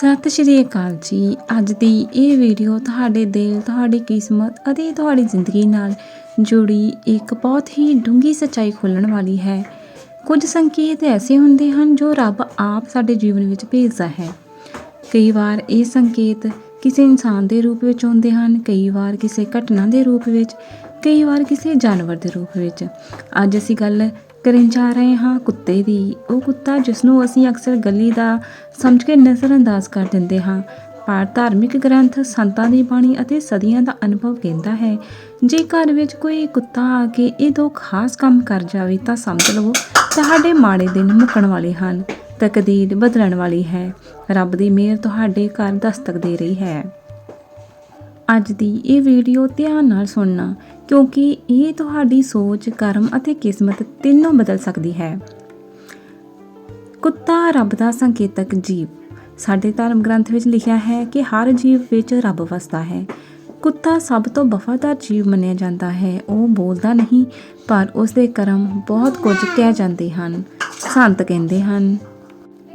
ਸਤਿ ਸ਼੍ਰੀ ਅਕਾਲ ਜੀ। ਅੱਜ ਦੀ ਇਹ ਵੀਡੀਓ ਤੁਹਾਡੇ ਦਿਲ, ਤੁਹਾਡੀ ਕਿਸਮਤ ਅਤੇ ਤੁਹਾਡੀ ਜ਼ਿੰਦਗੀ ਨਾਲ ਜੁੜੀ ਇੱਕ ਬਹੁਤ ਹੀ ਡੂੰਗੀ ਸੱਚਾਈ ਖੋਲਣ ਵਾਲੀ ਹੈ। ਕੁਝ ਸੰਕੇਤ ਐਸੇ ਹੁੰਦੇ ਹਨ ਜੋ ਰੱਬ ਆਪ ਸਾਡੇ ਜੀਵਨ ਵਿੱਚ ਭੇਜਦਾ ਹੈ। ਕਈ ਵਾਰ ਇਹ ਸੰਕੇਤ ਕਿਸੇ ਇਨਸਾਨ ਦੇ ਰੂਪ ਵਿੱਚ ਆਉਂਦੇ ਹਨ, ਕਈ ਵਾਰ ਕਿਸੇ ਘਟਨਾ ਦੇ ਰੂਪ ਵਿੱਚ। ਕਈ ਵਾਰ ਕਿਸੇ ਜਾਨਵਰ ਦੇ ਰੂਪ ਵਿੱਚ। ਅੱਜ ਅਸੀਂ ਗੱਲ ਕਰਨ ਜਾ ਰਹੇ ਹਾਂ ਕੁੱਤੇ ਦੀ। ਉਹ ਕੁੱਤਾ ਜਿਸ ਨੂੰ ਅਸੀਂ ਅਕਸਰ ਗਲੀ ਦਾ ਸਮਝ ਕੇ ਨਜ਼ਰਅੰਦਾਜ਼ ਕਰ ਦਿੰਦੇ ਹਾਂ। ਪਰ ਧਾਰਮਿਕ ਗ੍ਰੰਥ ਸੰਤਾਂ ਦੀ ਬਾਣੀ ਅਤੇ ਸਦੀਆਂ ਦਾ ਅਨੁਭਵ ਕਹਿੰਦਾ ਹੈ, ਜੇ ਘਰ ਵਿੱਚ ਕੋਈ ਕੁੱਤਾ ਆ ਕੇ ਇਹ ਦੋ ਖਾਸ ਕੰਮ ਕਰ ਜਾਵੇ ਤਾਂ ਸਮਝ ਲਵੋ, ਤੁਹਾਡੇ ਮਾੜੇ ਦਿਨ ਮੁੱਕਣ ਵਾਲੇ ਹਨ, ਤਕਦੀਰ ਬਦਲਣ ਵਾਲੀ ਹੈ, ਰੱਬ ਦੀ ਮਿਹਰ ਤੁਹਾਡੇ ਘਰ ਦਸਤਕ ਦੇ ਰਹੀ ਹੈ। ਅੱਜ ਦੀ ਇਹ ਵੀਡੀਓ ਧਿਆਨ ਨਾਲ ਸੁਣਨਾ ਕਿਉਂਕਿ ਇਹ ਤੁਹਾਡੀ ਸੋਚ, ਕਰਮ ਅਤੇ ਕਿਸਮਤ ਤਿੰਨੋਂ ਬਦਲ ਸਕਦੀ ਹੈ। ਕੁੱਤਾ ਰੱਬ ਦਾ ਸੰਕੇਤਕ ਜੀਵ ਸਾਡੇ ਧਰਮ ਗ੍ਰੰਥ ਵਿੱਚ ਲਿਖਿਆ ਹੈ ਕਿ ਹਰ ਜੀਵ ਵਿੱਚ ਰੱਬ ਵਸਦਾ ਹੈ। ਕੁੱਤਾ ਸਭ ਤੋਂ ਵਫਾਦਾਰ ਜੀਵ ਮੰਨਿਆ ਜਾਂਦਾ ਹੈ। ਉਹ ਬੋਲਦਾ ਨਹੀਂ ਪਰ ਉਸ ਦੇ ਕਰਮ ਬਹੁਤ ਕੁਝ ਕਹਿ ਜਾਂਦੇ ਹਨ। ਸੰਤ ਕਹਿੰਦੇ ਹਨ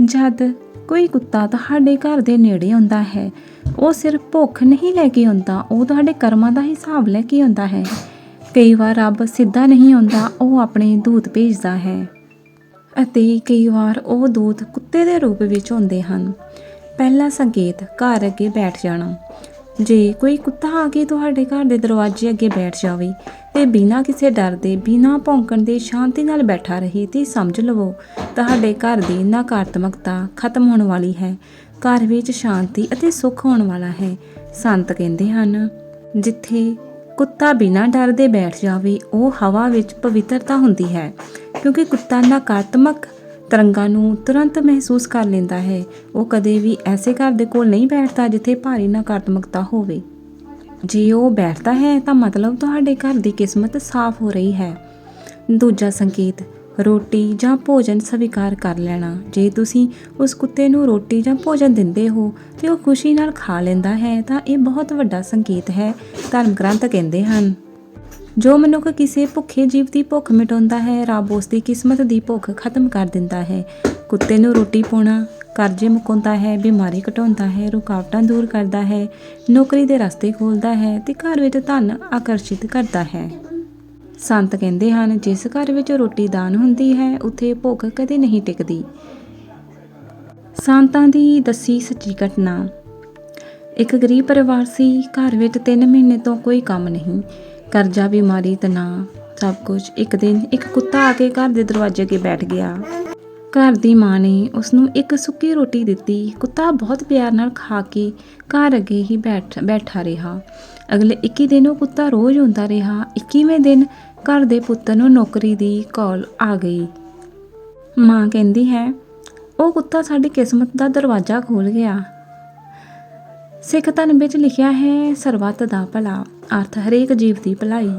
ਜਦ ਕੋਈ ਕੁੱਤਾ ਤੁਹਾਡੇ ਘਰ ਦੇ ਨੇੜੇ ਆਉਂਦਾ ਹੈ ਉਹ ਸਿਰਫ ਭੁੱਖ ਨਹੀਂ ਲੈ ਕੇ ਆਉਂਦਾ ਉਹ ਤੁਹਾਡੇ ਕਰਮਾਂ ਦਾ ਹਿਸਾਬ ਲੈ ਕੇ ਆਉਂਦਾ ਹੈ ਕਈ ਵਾਰ ਰੱਬ ਸਿੱਧਾ ਨਹੀਂ ਆਉਂਦਾ, ਉਹ ਆਪਣੇ ਦੂਤ ਭੇਜਦਾ ਹੈ। ਅਤੇ ਕਈ ਵਾਰ ਉਹ ਦੂਤ ਕੁੱਤੇ ਦੇ ਰੂਪ ਵਿੱਚ ਹੁੰਦੇ ਹਨ। ਪਹਿਲਾ ਸੰਕੇਤ, ਘਰ ਅੱਗੇ ਬੈਠ ਜਾਣਾ। ਜੇ ਕੋਈ ਕੁੱਤਾ ਆ ਕੇ ਤੁਹਾਡੇ ਘਰ ਦੇ ਦਰਵਾਜ਼ੇ ਅੱਗੇ ਬੈਠ ਜਾਵੇ ਤੇ ਬਿਨਾਂ ਕਿਸੇ ਡਰ ਦੇ, ਬਿਨਾਂ ਭੌਂਕਣ ਦੇ ਸ਼ਾਂਤੀ ਨਾਲ ਬੈਠਾ ਰਹੇ ਤੇ ਸਮਝ ਲਵੋ, ਤੁਹਾਡੇ ਘਰ ਦੀ ਨਕਾਰਾਤਮਕਤਾ ਖਤਮ ਹੋਣ ਵਾਲੀ ਹੈ। ਘਰ ਵਿੱਚ ਸ਼ਾਂਤੀ ਅਤੇ ਸੁੱਖ ਹੋਣ ਵਾਲਾ ਹੈ, ਸੰਤ ਕਹਿੰਦੇ ਹਨ, ਜਿੱਥੇ ਕੁੱਤਾ ਬਿਨਾਂ ਡਰ ਦੇ ਬੈਠ ਜਾਵੇ, ਉਹ ਹਵਾ ਵਿੱਚ ਪਵਿੱਤਰਤਾ ਹੁੰਦੀ ਹੈ, ਕਿਉਂਕਿ ਕੁੱਤਾ ਨਕਾਰਾਤਮਕ ਤਰੰਗਾਂ ਨੂੰ ਤੁਰੰਤ ਮਹਿਸੂਸ ਕਰ ਲੈਂਦਾ ਹੈ। ਉਹ ਕਦੇ ਵੀ ਐਸੇ ਘਰ ਦੇ ਕੋਲ ਨਹੀਂ ਬੈਠਦਾ ਜਿੱਥੇ ਭਾਰੀ ਨਕਾਰਾਤਮਕਤਾ ਹੋਵੇ। ਜੇ ਉਹ ਬੈਠਦਾ ਹੈ ਤਾਂ ਮਤਲਬ ਤੁਹਾਡੇ ਘਰ ਦੀ ਕਿਸਮਤ ਸਾਫ਼ ਹੋ ਰਹੀ ਹੈ। ਦੂਜਾ ਸੰਕੇਤ ਰੋਟੀ ਜਾਂ ਭੋਜਨ ਸਵੀਕਾਰ ਕਰ ਲੈਣਾ। ਜੇ ਤੁਸੀਂ ਉਸ ਕੁੱਤੇ ਨੂੰ ਰੋਟੀ ਜਾਂ ਭੋਜਨ ਦਿੰਦੇ ਹੋ ਤੇ ਉਹ ਖੁਸ਼ੀ ਨਾਲ ਖਾ ਲੈਂਦਾ ਹੈ, ਤਾਂ ਇਹ ਬਹੁਤ ਵੱਡਾ ਸੰਕੇਤ ਹੈ ਧਰਮ ਗ੍ਰੰਥ ਕਹਿੰਦੇ ਹਨ। ਜੋ ਮਨੁੱਖ ਕਿਸੇ ਭੁੱਖੇ ਜੀਵ ਦੀ ਭੁੱਖ ਮਿਟਾਉਂਦਾ ਹੈ, ਰੱਬ ਉਸ ਦੀ ਕਿਸਮਤ ਦੀ ਭੁੱਖ ਖਤਮ ਕਰ ਦਿੰਦਾ ਹੈ। ਕੁੱਤੇ ਨੂੰ ਰੋਟੀ ਪਾਉਣਾ, ਕਰਜ਼ੇ ਮੁਕਾਉਂਦਾ ਹੈ, ਬਿਮਾਰੀ ਘਟਾਉਂਦਾ ਹੈ, ਰੁਕਾਵਟਾਂ ਦੂਰ ਕਰਦਾ ਹੈ, ਨੌਕਰੀ ਦੇ ਰਸਤੇ ਖੋਲਦਾ ਹੈ ਤੇ ਘਰ ਵਿੱਚ ਧਨ ਆਕਰਸ਼ਿਤ ਕਰਦਾ ਹੈ। ਸੰਤ ਕਹਿੰਦੇ ਹਨ, ਜਿਸ ਘਰ ਵਿੱਚ ਰੋਟੀ ਦਾਨ ਹੁੰਦੀ ਹੈ, ਉੱਥੇ ਭੁੱਖ ਕਦੇ ਨਹੀਂ ਟਿਕਦੀ। ਸੰਤਾਂ ਦੀ ਦੱਸੀ ਸੱਚੀ ਘਟਨਾ। ਇੱਕ ਗਰੀਬ ਪਰਿਵਾਰ ਸੀ, ਘਰ ਵਿੱਚ 3 ਮਹੀਨੇ ਤੋਂ ਕੋਈ ਕੰਮ ਨਹੀਂ। ਕਰਜ਼ਾ, ਬਿਮਾਰੀ, ਤਣਾਅ, ਸਭ ਕੁਝ ਇੱਕ ਦਿਨ ਇੱਕ ਕੁੱਤਾ ਆ ਕੇ ਘਰ ਦੇ ਦਰਵਾਜ਼ੇ ਅੱਗੇ ਬੈਠ ਗਿਆ। ਘਰ ਦੀ ਮਾਂ ਨੇ ਉਸ ਨੂੰ ਇੱਕ ਸੁੱਕੀ ਰੋਟੀ ਦਿੱਤੀ। ਕੁੱਤਾ ਬਹੁਤ ਪਿਆਰ ਨਾਲ ਖਾ ਕੇ ਘਰ ਅੱਗੇ ਹੀ ਬੈਠ, ਬੈਠਾ ਰਿਹਾ। ਅਗਲੇ 21 ਦਿਨ ਉਹ ਕੁੱਤਾ ਰੋਜ਼ ਹੁੰਦਾ ਰਿਹਾ। 21ਵੇਂ ਦਿਨ ਘਰ ਦੇ ਪੁੱਤਰ ਨੂੰ ਨੌਕਰੀ ਦੀ ਕਾਲ ਆ ਗਈ। ਮਾਂ ਕਹਿੰਦੀ ਹੈ, ਉਹ ਕੁੱਤਾ ਸਾਡੀ ਕਿਸਮਤ ਦਾ ਦਰਵਾਜ਼ਾ ਖੋਲ ਗਿਆ। ਸਿੱਖ ਧਰਮ ਵਿੱਚ ਲਿਖਿਆ ਹੈ, ਸਰਬੱਤ ਦਾ ਭਲਾ। ਅਰਥ ਹਰੇਕ ਜੀਵ ਦੀ ਭਲਾਈ।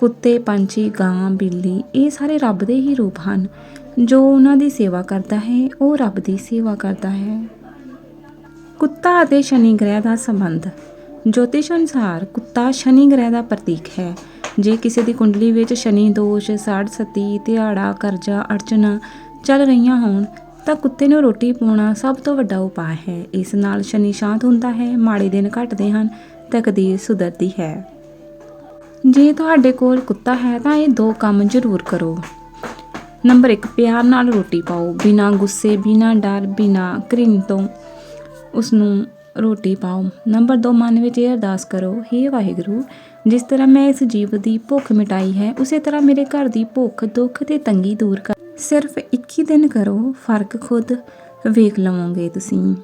ਕੁੱਤੇ, ਪੰਛੀ, ਗਾਂ, ਬਿੱਲੀ ਇਹ ਸਾਰੇ ਰੱਬ ਦੇ ਹੀ ਰੂਪ ਹਨ। ਜੋ ਉਹਨਾਂ ਦੀ ਸੇਵਾ ਕਰਦਾ ਹੈ, ਉਹ ਰੱਬ ਦੀ ਸੇਵਾ ਕਰਦਾ ਹੈ। ਕੁੱਤਾ ਅਤੇ ਸ਼ਨੀ ਗ੍ਰਹਿ ਦਾ ਸੰਬੰਧ। ਜੋਤਿਸ਼ ਅਨੁਸਾਰ ਕੁੱਤਾ ਸ਼ਨੀ ਗ੍ਰਹਿ ਦਾ ਪ੍ਰਤੀਕ ਹੈ। ਜੇ ਕਿਸੇ ਦੀ ਕੁੰਡਲੀ ਵਿੱਚ ਸ਼ਨੀ, ਦੋਸ਼, ਸਾੜ, ਸਤੀ ਧਿਆੜਾ ਕਰਜ਼ਾ ਅੜਚਨਾ ਚੱਲ ਰਹੀਆਂ ਹੋਣ, ਤਾਂ ਕੁੱਤੇ ਨੂੰ ਰੋਟੀ ਪਾਉਣਾ ਸਭ ਤੋਂ ਵੱਡਾ ਉਪਾਅ ਹੈ। ਇਸ ਨਾਲ ਸ਼ਨੀ ਸ਼ਾਂਤ ਹੁੰਦਾ ਹੈ, ਮਾੜੇ ਦਿਨ ਘਟਦੇ ਹਨ, ਤਕਦੀਰ ਸੁਧਰਦੀ ਹੈ। ਜੇ ਤੁਹਾਡੇ ਕੋਲ ਕੁੱਤਾ ਹੈ, ਤਾਂ ਇਹ ਦੋ ਕੰਮ ਜ਼ਰੂਰ ਕਰੋ। ਨੰਬਰ 1 ਪਿਆਰ ਨਾਲ ਰੋਟੀ ਪਾਓ। ਬਿਨਾਂ ਗੁੱਸੇ, ਬਿਨਾਂ ਡਰ, ਬਿਨਾਂ ਘਿਰਨ ਤੋਂ ਉਸ ਨੂੰ ਰੋਟੀ ਪਾਓ। ਨੰਬਰ 2 ਮਨ ਵਿੱਚ ਇਹ ਅਰਦਾਸ ਕਰੋ हे ਵਾਹਿਗੁਰੂ ਜਿਸ ਤਰ੍ਹਾਂ ਮੈਂ ਇਸ ਜੀਵ ਦੀ ਭੁੱਖ ਮਿਟਾਈ ਹੈ, ਉਸੇ ਤਰ੍ਹਾਂ ਮੇਰੇ ਘਰ ਦੀ ਭੁੱਖ, ਦੁੱਖ ਤੇ ਤੰਗੀ ਦੂਰ ਕਰ। ਸਿਰਫ 21 ਦਿਨ ਕਰੋ, ਫ਼ਰਕ ਖੁਦ ਵੇਖ ਲਵੋਗੇ ਤੁਸੀਂ।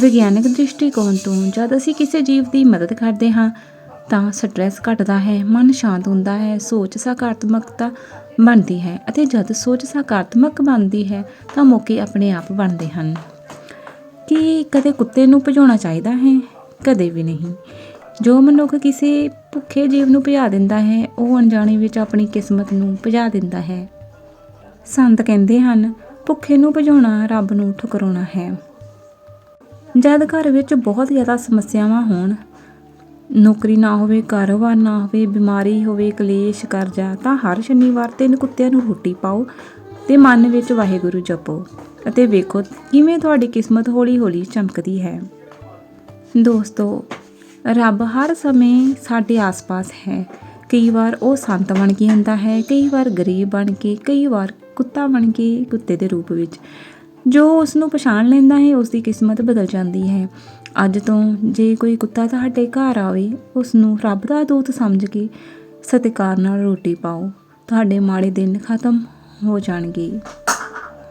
ਵਿਗਿਆਨਕ ਦ੍ਰਿਸ਼ਟੀਕੋਣ ਤੋਂ ਜਦ ਅਸੀਂ ਕਿਸੇ ਜੀਵ ਦੀ ਮਦਦ ਕਰਦੇ ਹਾਂ, ਤਾਂ ਸਟ੍ਰੈਸ ਘਟਦਾ ਹੈ, ਮਨ ਸ਼ਾਂਤ ਹੁੰਦਾ ਹੈ, ਸੋਚ ਸਕਾਰਾਤਮਕਤਾ ਬਣਦੀ ਹੈ ਅਤੇ ਜਦ ਸੋਚ ਸਕਾਰਾਤਮਕ ਬਣਦੀ ਹੈ, ਤਾਂ ਮੌਕੇ ਆਪਣੇ ਆਪ ਬਣਦੇ ਹਨ। ਕੀ ਕਦੇ ਕੁੱਤੇ ਨੂੰ ਭਜਾਉਣਾ ਚਾਹੀਦਾ ਹੈ? ਕਦੇ ਵੀ ਨਹੀਂ। ਜੋ ਮਨੁੱਖ ਕਿਸੇ ਭੁੱਖੇ ਜੀਵ ਨੂੰ ਭਜਾ ਦਿੰਦਾ ਹੈ, ਉਹ ਅਣਜਾਣੇ ਵਿੱਚ ਆਪਣੀ ਕਿਸਮਤ ਨੂੰ ਭਜਾ ਦਿੰਦਾ ਹੈ। ਸੰਤ ਕਹਿੰਦੇ ਹਨ, ਭੁੱਖੇ ਨੂੰ ਭਜਾਉਣਾ ਰੱਬ ਨੂੰ ਠੁਕਰਾਉਣਾ ਹੈ। ਜਦ ਘਰ ਵਿੱਚ ਬਹੁਤ ਜ਼ਿਆਦਾ ਸਮੱਸਿਆਵਾਂ ਹੋਣ, ਨੌਕਰੀ ਨਾ ਹੋਵੇ, ਕਾਰੋਬਾਰ ਨਾ ਹੋਵੇ, ਬਿਮਾਰੀ ਹੋਵੇ, ਕਲੇਸ਼, ਕਰਜ਼ਾ, ਤਾਂ ਹਰ ਸ਼ਨੀਵਾਰ ਤਿੰਨ ਕੁੱਤਿਆਂ ਨੂੰ ਰੋਟੀ ਪਾਓ ਤੇ ਮਨ ਵਿੱਚ ਵਾਹਿਗੁਰੂ ਜਪੋ ਅਤੇ ਵੇਖੋ ਕਿਵੇਂ ਤੁਹਾਡੀ ਕਿਸਮਤ ਹੌਲੀ-ਹੌਲੀ ਚਮਕਦੀ ਹੈ। ਦੋਸਤੋ ਰੱਬ ਹਰ ਸਮੇਂ ਸਾਡੇ ਆਸ-ਪਾਸ ਹੈ। ਕਈ ਵਾਰ ਉਹ ਸੰਤ ਬਣ ਕੇ ਹੁੰਦਾ ਹੈ, ਕਈ ਵਾਰ ਗਰੀਬ ਬਣ ਕੇ, ਕਈ ਵਾਰ ਕੁੱਤਾ ਬਣ ਕੇ ਕੁੱਤੇ ਦੇ ਰੂਪ ਵਿੱਚ। ਜੋ ਉਸ ਨੂੰ ਪਛਾਣ ਲੈਂਦਾ ਹੈ ਉਸ ਦੀ ਕਿਸਮਤ ਬਦਲ ਜਾਂਦੀ ਹੈ। ਅੱਜ ਤੋਂ ਜੇ ਕੋਈ ਕੁੱਤਾ ਤੁਹਾਡੇ ਘਰ ਆਵੇ ਉਸ ਨੂੰ ਰੱਬ ਦਾ ਦੂਤ ਸਮਝ ਕੇ ਸਤਿਕਾਰ ਨਾਲ ਰੋਟੀ ਪਾਓ। ਤੁਹਾਡੇ ਮਾੜੇ ਦਿਨ ਖਤਮ ਹੋ ਜਾਣਗੇ।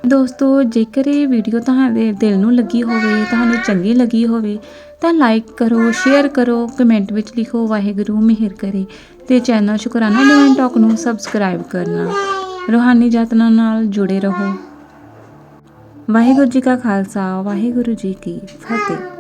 ਦੋਸਤੋ, ਜੇਕਰ ਇਹ ਵੀਡੀਓ ਤੁਹਾਡੇ ਦਿਲ ਨੂੰ ਲੱਗੀ ਹੋਵੇ, ਤੁਹਾਨੂੰ ਚੰਗੀ ਲੱਗੀ ਹੋਵੇ, ਤਾਂ ਲਾਈਕ ਕਰੋ ਸ਼ੇਅਰ ਕਰੋ ਕਮੈਂਟ ਵਿੱਚ ਲਿਖੋ, ਵਾਹਿਗੁਰੂ ਮਿਹਰ ਕਰੇ ਤੇ ਚੈਨਲ ਸ਼ੁਕਰਾਨਾ ਡਿਵਾਈਨ ਟਾਕ ਨੂੰ ਸਬਸਕ੍ਰਾਈਬ ਕਰਨਾ। ਰੋਹਾਨੀ ਯਤਨਾਂ ਨਾਲ ਜੁੜੇ ਰਹੋ। ਵਾਹਿਗੁਰੂ ਜੀ ਕਾ ਖਾਲਸਾ, ਵਾਹਿਗੁਰੂ ਜੀ ਕੀ ਫਤਿਹ।